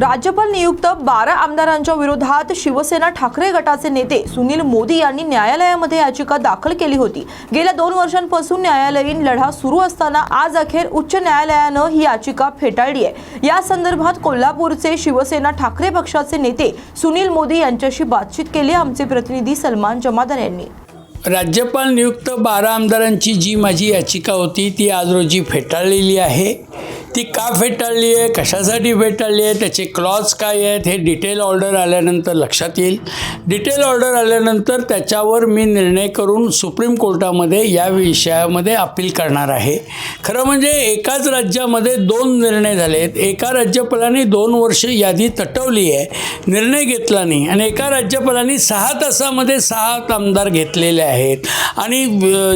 राज्यपाल नियुक्त बारा आमदारांच्या विरोधात शिवसेना ठाकरे गटाचे नेते सुनील मोदी यांनी न्यायालयामध्ये याचिका दाखल केली होती. गेल्या दोन वर्षांपासून न्यायालयीन लढा सुरू असताना आज अखेर उच्च न्यायालयानं ही याचिका फेटाळली आहे. या संदर्भात कोल्हापूरचे शिवसेना ठाकरे पक्षाचे नेते सुनील मोदी यांच्याशी बातचीत केली. आमचे प्रतिनिधी सलमान जमादार यांनी. राज्यपाल नियुक्त बारा आमदारांची जी माझी याचिका होती ती आज रोजी फेटाळलेली आहे. ती का फेटाळली आहे? कशासाठी फेटाळली आहे? त्याचे क्लॉज काय आहेत? हे डिटेल ऑर्डर आल्यानंतर लक्षात येईल. डिटेल ऑर्डर आल्यानंतर त्याच्यावर मी निर्णय करून सुप्रीम कोर्टामध्ये या विषयामध्ये अपील करणार आहे. खरं म्हणजे एकाच राज्यामध्ये दोन निर्णय झाले आहेत. एका राज्यपालाने दोन वर्ष यादी तटवली आहे. निर्णय घेतला नाही. आणि एका राज्यपालांनी सहा तासामध्ये सहा आमदार घेतलेले आहेत. आणि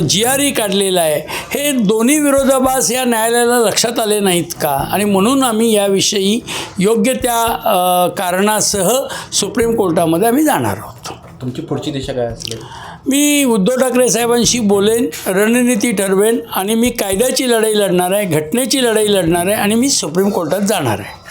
जी आर ई काढलेला आहे. हे दोन्ही विरोधाभास या न्यायालयाला लक्षात आले नाहीत. का आणि म्हणून आम्ही याविषयी योग्य त्या कारणासह सुप्रीम कोर्टामध्ये आम्ही जाणार आहोत. तुमची पुढची दिशा काय असेल? मी उद्धव ठाकरे साहेबांशी बोलेन रणनीती ठरवेन आणि मी कायद्याची लढाई लढणार आहे घटनेची लढाई लढणार आहे आणि मी सुप्रीम कोर्टात जाणार आहे.